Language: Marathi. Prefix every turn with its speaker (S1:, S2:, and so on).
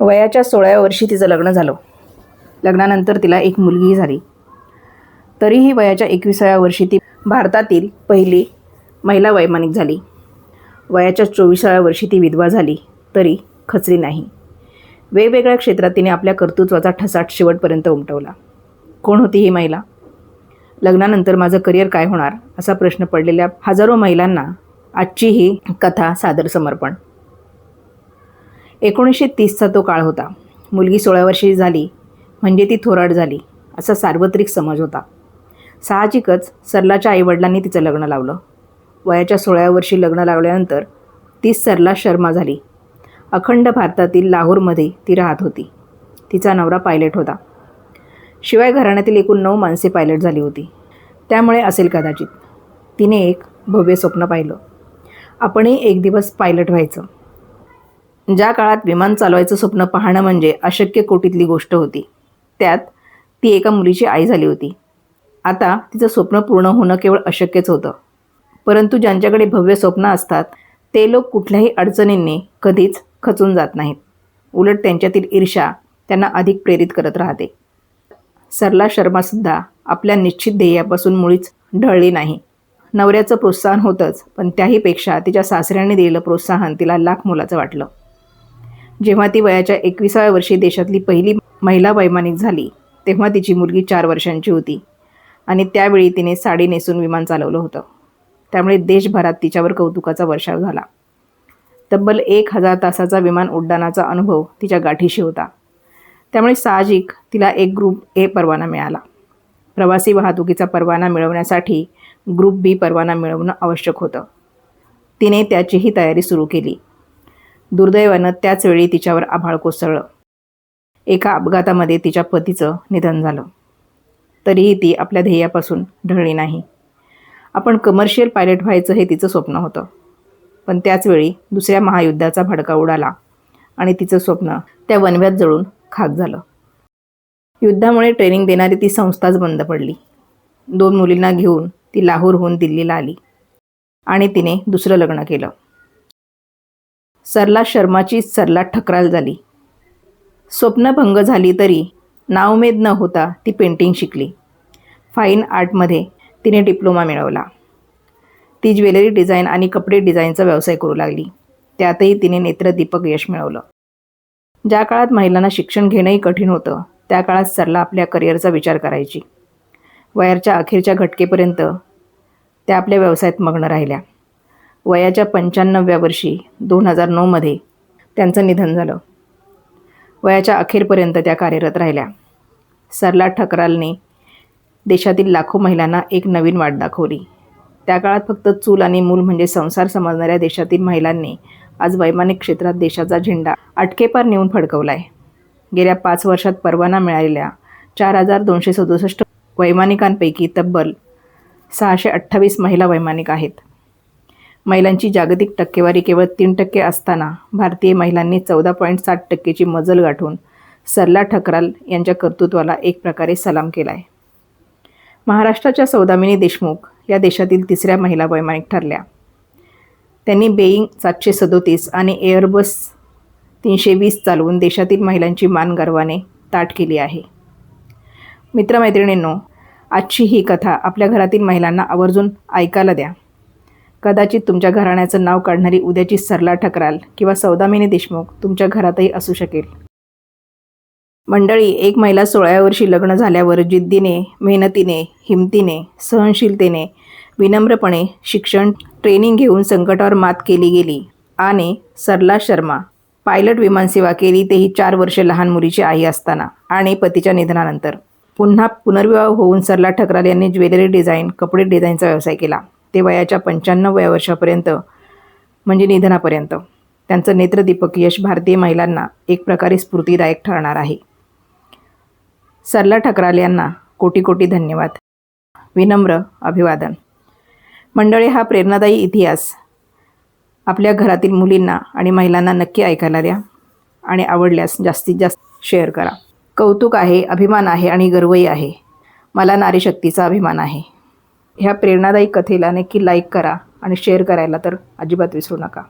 S1: वयाच्या सोळाव्या वर्षी तिचं लग्न झालं. लग्नानंतर तिला एक मुलगी झाली. तरीही वयाच्या एकविसाव्या वर्षी ती भारतातील पहिली महिला वैमानिक झाली. वयाच्या चोवीसाव्या वर्षी ती विधवा झाली तरी खचली नाही. वेगवेगळ्या क्षेत्रात तिने आपल्या कर्तृत्वाचा ठसाट शेवटपर्यंत उमटवला. कोण होती ही महिला? लग्नानंतर माझं करिअर काय होणार असा प्रश्न पडलेल्या हजारो महिलांना आजची ही कथा सादर समर्पण. एकोणीसशे तीसचा तो काळ होता. मुलगी सोळा वर्षाची झाली म्हणजे ती थोराड झाली असा सार्वत्रिक समज होता. साहजिकच सरलाच्या आईवडिलांनी तिचं लग्न लावलं. वयाच्या सोळाव्या वर्षी लग्न लावल्यानंतर ती सरला शर्मा झाली. अखंड भारतातील लाहोरमध्ये ती राहत होती. तिचा नवरा पायलट होता. शिवाय घराण्यातील एकूण नऊ माणसे पायलट झाली होती. त्यामुळे असेल कदाचित. तिने एक भव्य स्वप्न पाहिलं. आपणही एक दिवस पायलट व्हायचं. ज्या काळात विमान चालवायचं स्वप्न पाहणं म्हणजे अशक्य कोटीतली गोष्ट होती. त्यात ती एका मुलीची आई झाली होती. आता तिचं स्वप्न पूर्ण होणं केवळ अशक्यच होतं. परंतु ज्यांच्याकडे भव्य स्वप्न असतात ते लोक कुठल्याही अडचणींनी कधीच खचून जात नाहीत. उलट त्यांच्यातील ईर्षा त्यांना अधिक प्रेरित करत राहते. सरला शर्मासुद्धा आपल्या निश्चित ध्येयापासून मुळीच ढळली नाही. नवऱ्याचं प्रोत्साहन होतंच पण त्याहीपेक्षा तिच्या सासऱ्याने दिलेलं प्रोत्साहन तिला लाख मोलाचं वाटलं. जेव्हा ती वयाच्या एकविसाव्या वर्षी देशातली पहिली महिला वैमानिक झाली तेव्हा तिची मुलगी चार वर्षांची होती आणि त्यावेळी तिने साडी नेसून विमान चालवलं होतं. त्यामुळे देशभरात तिच्यावर कौतुकाचा वर्षाव झाला. तब्बल एक हजार तासाचा विमान उड्डाणाचा अनुभव तिच्या गाठीशी होता. त्यामुळे साहजिक तिला एक ग्रुप ए परवाना मिळाला. प्रवासी वाहतुकीचा परवाना मिळवण्यासाठी ग्रुप बी परवाना मिळवणं आवश्यक होतं. तिने त्याचीही तयारी सुरू केली. दुर्दैवानं त्याचवेळी तिच्यावर आभाळ कोसळलं. एका अपघातामध्ये तिच्या पतीचं निधन झालं. तरीही ती आपल्या ध्येयापासून ढळली नाही. आपण कमर्शियल पायलट व्हायचं हे तिचं स्वप्न होतं. पण त्याचवेळी दुसऱ्या महायुद्धाचा भडका उडाला आणि तिचं स्वप्न त्या वनव्यात जळून खाक झालं. युद्धामुळे ट्रेनिंग देणारी ती संस्थाच बंद पडली. दोन मुलींना घेऊन ती लाहोरहून दिल्लीला आली आणि तिने दुसरं लग्न केलं. सरला शर्माची सरला ठकराल झाली. स्वप्नभंग झाली तरी नाउमेद न होता ती पेंटिंग शिकली. फाईन आर्टमध्ये तिने डिप्लोमा मिळवला. ती ज्वेलरी डिझाईन आणि कपडे डिझाईनचा व्यवसाय करू लागली. त्यातही तिने नेत्रदीपक यश मिळवलं. ज्या काळात महिलांना शिक्षण घेणंही कठीण होतं त्या काळात सरला आपल्या करिअरचा विचार करायची. वयाच्या अखेरच्या घटकेपर्यंत त्या आपल्या व्यवसायात मग्न राहिल्या. वयाच्या पंच्याण्णव्या वर्षी दोन हजार नऊमध्ये त्यांचं निधन झालं. वयाच्या अखेरपर्यंत त्या कार्यरत राहिल्या. सरला ठकरालने देशातील लाखो महिलांना एक नवीन वाट दाखवली. त्या काळात फक्त चूल आणि मूल म्हणजे संसार समजणाऱ्या देशातील महिलांनी आज वैमानिक क्षेत्रात देशाचा झेंडा अटकेपार नेऊन फडकवला आहे गेल्या पाच वर्षात परवाना मिळालेल्या चार हजार दोनशे सदुसष्ट वैमानिकांपैकी तब्बल सहाशे अठ्ठावीस महिला वैमानिक आहेत. महिलांची जागतिक टक्केवारी केवळ तीन टक्के असताना भारतीय महिलांनी चौदा पॉईंट साठ टक्केची मजल गाठून सरला ठकराल यांच्या कर्तृत्वाला एक प्रकारे सलाम केला आहे महाराष्ट्राच्या सौदामिनी देशमुख या देशातील तिसऱ्या महिला वैमानिक ठरल्या. त्यांनी बेईंग सातशे सदोतीस आणि एअरबस तीनशे वीस चालवून देशातील महिलांची मान गर्वाने ताट केली आहे. मित्रमैत्रिणींनो आजची ही कथा आपल्या घरातील महिलांना आवर्जून ऐकायला द्या. कदाचित तुमच्या घराण्याचं नाव काढणारी उद्याची सरला ठकराल किंवा सौदामिनी देशमुख तुमच्या घरातही असू शकेल. मंडळी एक महिला सोळाव्या वर्षी लग्न झाल्यावर जिद्दीने मेहनतीने हिमतीने सहनशीलतेने विनम्रपणे शिक्षण ट्रेनिंग घेऊन संकटावर मात केली गेली आणि सरला शर्मा पायलट विमानसेवा केली तेही चार वर्षे लहान मुलीची आई असताना आणि पतीच्या निधनानंतर. पुन्हा पुनर्विवाह होऊन सरला ठकराल यांनी ज्वेलरी डिझाईन कपडे डिझाईनचा व्यवसाय केला. ते वयाच्या पंच्याण्णव्या वर्षापर्यंत म्हणजे निधनापर्यंत. त्यांचं नेत्रदीपक यश भारतीय महिलांना एक प्रकारे स्फूर्तीदायक ठरणार आहे. सरला ठकराल यांना कोटी कोटी धन्यवाद. विनम्र अभिवादन. मंडळी हा प्रेरणादायी इतिहास आपल्या घरातील मुलींना आणि महिलांना नक्की ऐकायला द्या आणि आवडल्यास जास्तीत जास्त शेअर करा. कौतुक आहे अभिमान आहे आणि गर्वही आहे. मला नारीशक्तीचा अभिमान आहे. ह्या प्रेरणादायी कथेला नक्की लाईक करा आणि शेअर करायला तर अजिबात विसरू नका.